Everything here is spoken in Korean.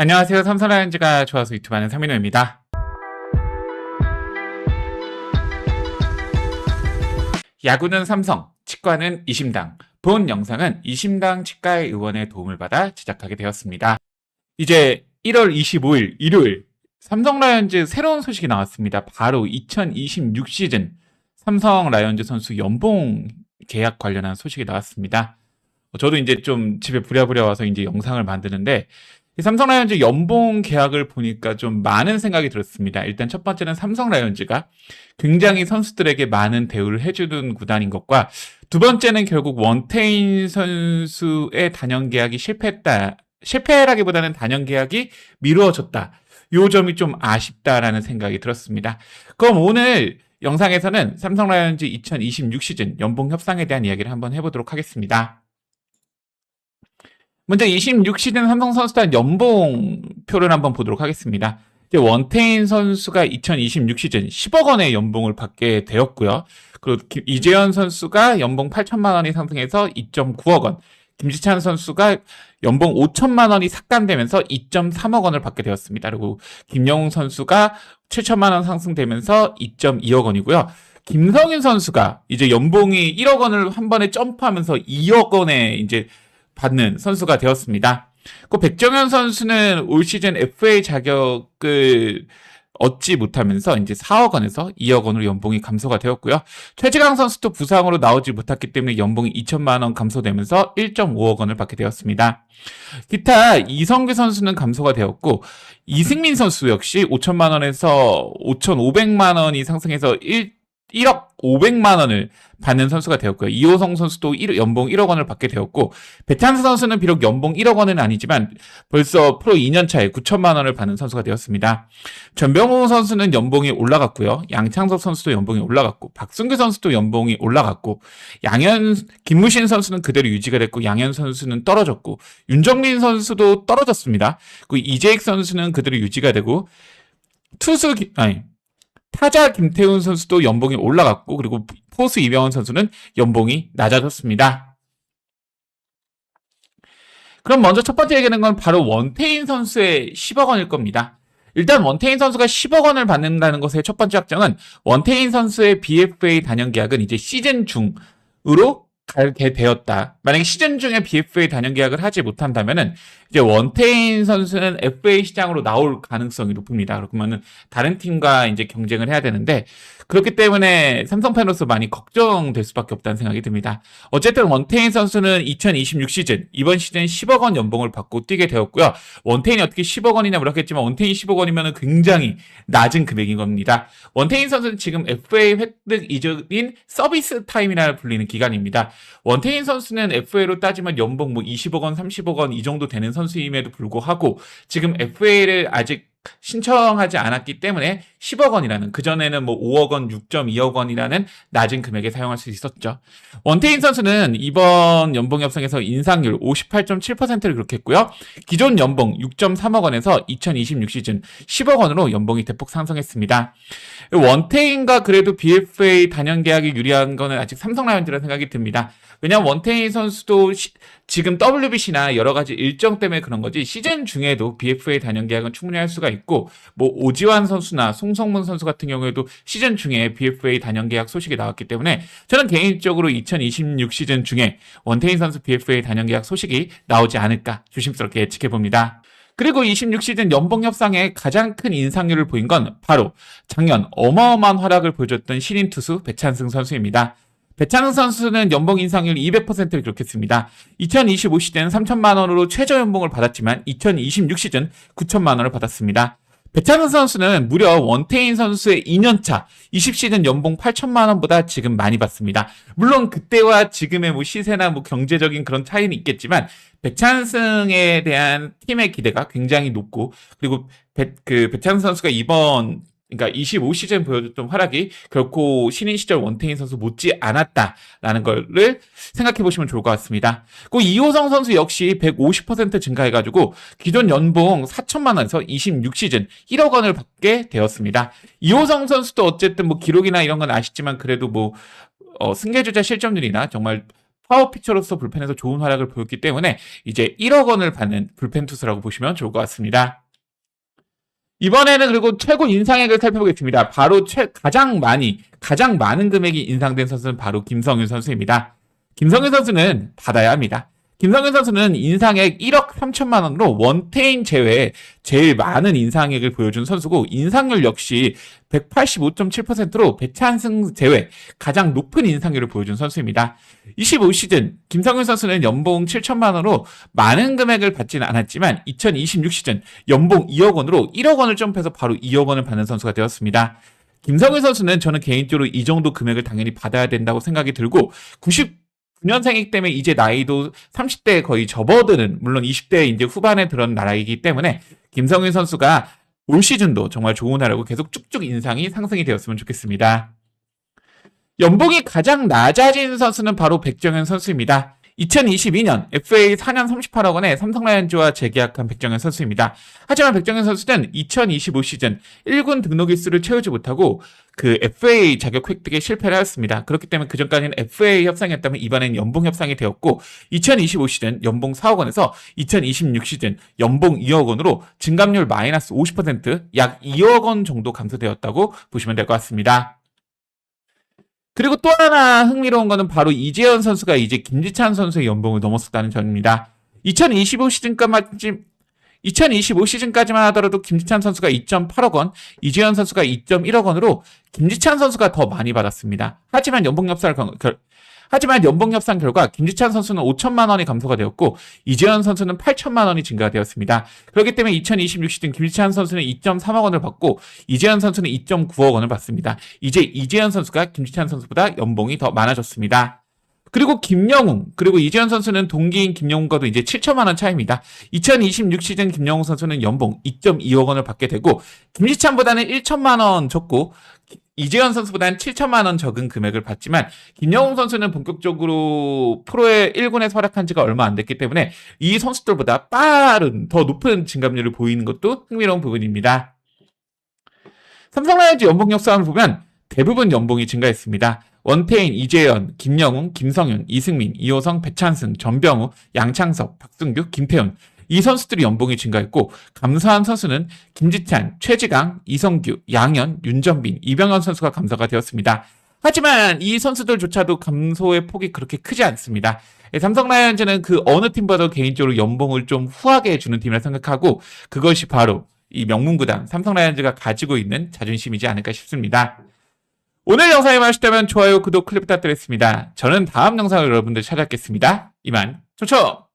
안녕하세요. 삼성라이온즈가 좋아서 유튜브 하는 삼민호입니다. 야구는 삼성, 치과는 이심당. 본 영상은 이심당 치과의 의원의 도움을 받아 제작하게 되었습니다. 이제 1월 25일 일요일 삼성 라이온즈 새로운 소식이 나왔습니다. 바로 2026 시즌 삼성 라이온즈 선수 연봉 계약 관련한 소식이 나왔습니다. 저도 이제 좀 집에 부랴부랴 와서 이제 영상을 만드는데 이 삼성 라이온즈 연봉 계약을 보니까 좀 많은 생각이 들었습니다. 일단 첫 번째는 삼성 라이온즈가 굉장히 선수들에게 많은 대우를 해주는 구단인 것과 두 번째는 결국 원태인 선수의 단연 계약이 실패했다. 실패라기보다는 단연 계약이 미루어졌다. 요 점이 좀 아쉽다라는 생각이 들었습니다. 그럼 오늘 영상에서는 삼성 라이온즈 2026 시즌 연봉 협상에 대한 이야기를 한번 해보도록 하겠습니다. 먼저 26 시즌 삼성 선수단 연봉표를 한번 보도록 하겠습니다. 원태인 선수가 2026 시즌 10억 원의 연봉을 받게 되었고요. 그리고 김- 이재현 선수가 연봉 8천만 원이 상승해서 2.9억 원, 김지찬 선수가 연봉 5천만 원이 삭감되면서 2.3억 원을 받게 되었습니다. 그리고 김영웅 선수가 7천만 원 상승되면서 2.2억 원이고요. 김성윤 선수가 이제 연봉이 1억 원을 한 번에 점프하면서 2억 원에 이제 받는 선수가 되었습니다. 그 백정현 선수는 올 시즌 FA 자격을 얻지 못하면서 이제 4억 원에서 2억 원으로 연봉이 감소가 되었고요. 최지강 선수도 부상으로 나오지 못했기 때문에 연봉이 2천만 원 감소되면서 1.5억 원을 받게 되었습니다. 기타 이성규 선수는 감소가 되었고 이승민 선수 역시 5천만 원에서 5,500만 원이 상승해서 1 1억 500만 원을 받는 선수가 되었고요. 이호성 선수도 1, 연봉 1억 원을 받게 되었고 배찬스 선수는 비록 연봉 1억 원은 아니지만 벌써 프로 2년 차에 9천만 원을 받는 선수가 되었습니다. 전병호 선수는 연봉이 올라갔고요. 양창석 선수도 연봉이 올라갔고 박승규 선수도 연봉이 올라갔고 양현 김무신 선수는 그대로 유지가 됐고 양현 선수는 떨어졌고 윤정민 선수도 떨어졌습니다. 그리고 이재익 선수는 그대로 유지가 되고 투수 기- 아니 타자 김태훈 선수도 연봉이 올라갔고 그리고 포수 이병헌 선수는 연봉이 낮아졌습니다. 그럼 먼저 첫 번째 얘기하는 건 바로 원태인 선수의 10억 원일 겁니다. 일단 원태인 선수가 10억 원을 받는다는 것의 첫 번째 확정은 원태인 선수의 BFA 단연 계약은 이제 시즌 중으로 가게 되었다. 만약에 시즌 중에 BFA 단연 계약을 하지 못한다면은 이제 원태인 선수는 FA 시장으로 나올 가능성이 높습니다. 그러면은 다른 팀과 이제 경쟁을 해야 되는데 그렇기 때문에 삼성 팬으로서 많이 걱정될 수밖에 없다는 생각이 듭니다. 어쨌든 원태인 선수는 2026 시즌 이번 시즌 10억 원 연봉을 받고 뛰게 되었고요. 원태인이 어떻게 10억 원이냐 물었겠지만 원태인 10억 원이면 굉장히 낮은 금액인 겁니다. 원태인 선수는 지금 FA 획득 이전인 서비스 타임이라 불리는 기간입니다. 원태인 선수는 FA로 따지면 연봉 뭐 20억 원, 30억 원 이 정도 되는 선수임에도 불구하고 지금 FA를 아직 신청하지 않았기 때문에 10억 원이라는 그전에는 뭐 5억 원, 6.2억 원이라는 낮은 금액에 사용할 수 있었죠. 원태인 선수는 이번 연봉 협상에서 인상률 58.7%를 기록했고요. 기존 연봉 6.3억 원에서 2026 시즌 10억 원으로 연봉이 대폭 상승했습니다. 원태인과 그래도 BFA 단연 계약이 유리한 거는 아직 삼성 라이온즈라는 생각이 듭니다. 왜냐면 원태인 선수도 시- 지금 WBC나 여러 가지 일정 때문에 그런 거지 시즌 중에도 BFA 단연 계약은 충분히 할 수가 있고 뭐 오지환 선수나 송성문 선수 같은 경우에도 시즌 중에 BFA 단연 계약 소식이 나왔기 때문에 저는 개인적으로 2026 시즌 중에 원태인 선수 BFA 단연 계약 소식이 나오지 않을까 조심스럽게 예측해 봅니다. 그리고 26 시즌 연봉 협상에 가장 큰 인상률을 보인 건 바로 작년 어마어마한 활약을 보여줬던 신인 투수 배찬승 선수입니다. 배찬승 선수는 연봉 인상률 200%를 기록했습니다. 2025 시즌 3천만 원으로 최저 연봉을 받았지만 2026 시즌 9천만 원을 받았습니다. 배찬승 선수는 무려 원태인 선수의 2년차 20시즌 연봉 8천만 원보다 지금 많이 받습니다. 물론 그때와 지금의 뭐 시세나 뭐 경제적인 그런 차이는 있겠지만 배찬승에 대한 팀의 기대가 굉장히 높고 그리고 배, 그 배찬승 선수가 이번 그러니까 25시즌 보여줬던 활약이 결코 신인 시절 원태인 선수 못지 않았다라는 거를 생각해 보시면 좋을 것 같습니다. 그 이호성 선수 역시 150% 증가해가지고 기존 연봉 4천만 원에서 26시즌 1억 원을 받게 되었습니다. 이호성 선수도 어쨌든 뭐 기록이나 이런 건 아시지만 그래도 뭐 어, 승계주자 실점률이나 정말 파워 피처로서 불펜에서 좋은 활약을 보였기 때문에 이제 1억 원을 받는 불펜 투수라고 보시면 좋을 것 같습니다. 이번에는 그리고 최고 인상액을 살펴보겠습니다. 바로 최, 가장 많이, 가장 많은 금액이 인상된 선수는 바로 김성윤 선수입니다. 김성윤 선수는 받아야 합니다. 김성윤 선수는 인상액 1억 3천만 원으로 원태인 제외에 제일 많은 인상액을 보여준 선수고 인상률 역시 185.7%로 배찬승 제외 가장 높은 인상률을 보여준 선수입니다. 25시즌 김성윤 선수는 연봉 7천만 원으로 많은 금액을 받지는 않았지만 2026 시즌 연봉 2억 원으로 1억 원을 점프해서 바로 2억 원을 받는 선수가 되었습니다. 김성윤 선수는 저는 개인적으로 이 정도 금액을 당연히 받아야 된다고 생각이 들고 90 9년생이기 때문에 이제 나이도 30대에 거의 접어드는 물론 20대 이제 후반에 들어온 나라이기 때문에 김성윤 선수가 올 시즌도 정말 좋은 하라고 계속 쭉쭉 인상이 상승이 되었으면 좋겠습니다. 연봉이 가장 낮아진 선수는 바로 백정현 선수입니다. 2022년 FA 4년 38억 원에 삼성 라이온즈와 재계약한 백정현 선수입니다. 하지만 백정현 선수는 2025 시즌 1군 등록 일수를 채우지 못하고 그 FA 자격 획득에 실패를 하였습니다. 그렇기 때문에 그전까지는 FA 협상이었다면 이번엔 연봉 협상이 되었고 2025 시즌 연봉 4억 원에서 2026 시즌 연봉 2억 원으로 증감률 마이너스 50%약 2억 원 정도 감소되었다고 보시면 될 것 같습니다. 그리고 또 하나 흥미로운 거는 바로 이재현 선수가 이제 김지찬 선수의 연봉을 넘었었다는 점입니다. 2025 시즌까지 2025 시즌까지만 하더라도 김지찬 선수가 2.8억 원, 이재현 선수가 2.1억 원으로 김지찬 선수가 더 많이 받았습니다. 하지만 연봉 협상을 결, 하지만 연봉 협상 결과 김지찬 선수는 5천만 원이 감소가 되었고 이재현 선수는 8천만 원이 증가가 되었습니다. 그렇기 때문에 2026 시즌 김지찬 선수는 2.3억 원을 받고 이재현 선수는 2.9억 원을 받습니다. 이제 이재현 선수가 김지찬 선수보다 연봉이 더 많아졌습니다. 그리고 김영웅 그리고 이재현 선수는 동기인 김영웅과도 이제 7천만 원 차이입니다. 2026 시즌 김영웅 선수는 연봉 2.2억 원을 받게 되고 김지찬보다는 1천만 원 적고 이재현 선수보다는 7천만 원 적은 금액을 받지만 김영웅 선수는 본격적으로 프로의 1군에 활약한 지가 얼마 안 됐기 때문에 이 선수들보다 빠른 더 높은 증감률을 보이는 것도 흥미로운 부분입니다. 삼성 라이온즈 연봉 역사를 보면 대부분 연봉이 증가했습니다. 원태인, 이재현, 김영웅, 김성윤, 이승민, 이호성, 배찬승, 전병우, 양창석, 박승규, 김태훈 이 선수들이 연봉이 증가했고 감소한 선수는 김지찬, 최지강, 이성규, 양현, 윤정빈, 이병헌 선수가 감소가 되었습니다. 하지만 이 선수들조차도 감소의 폭이 그렇게 크지 않습니다. 예, 삼성 라이온즈는 그 어느 팀보다도 개인적으로 연봉을 좀 후하게 해주는 팀이라 생각하고 그것이 바로 이 명문구단 삼성 라이온즈가 가지고 있는 자존심이지 않을까 싶습니다. 오늘 영상이 마셨다면 좋아요, 구독, 클릭 부탁드리겠습니다. 저는 다음 영상으로 여러분들 찾아뵙겠습니다. 이만 초초!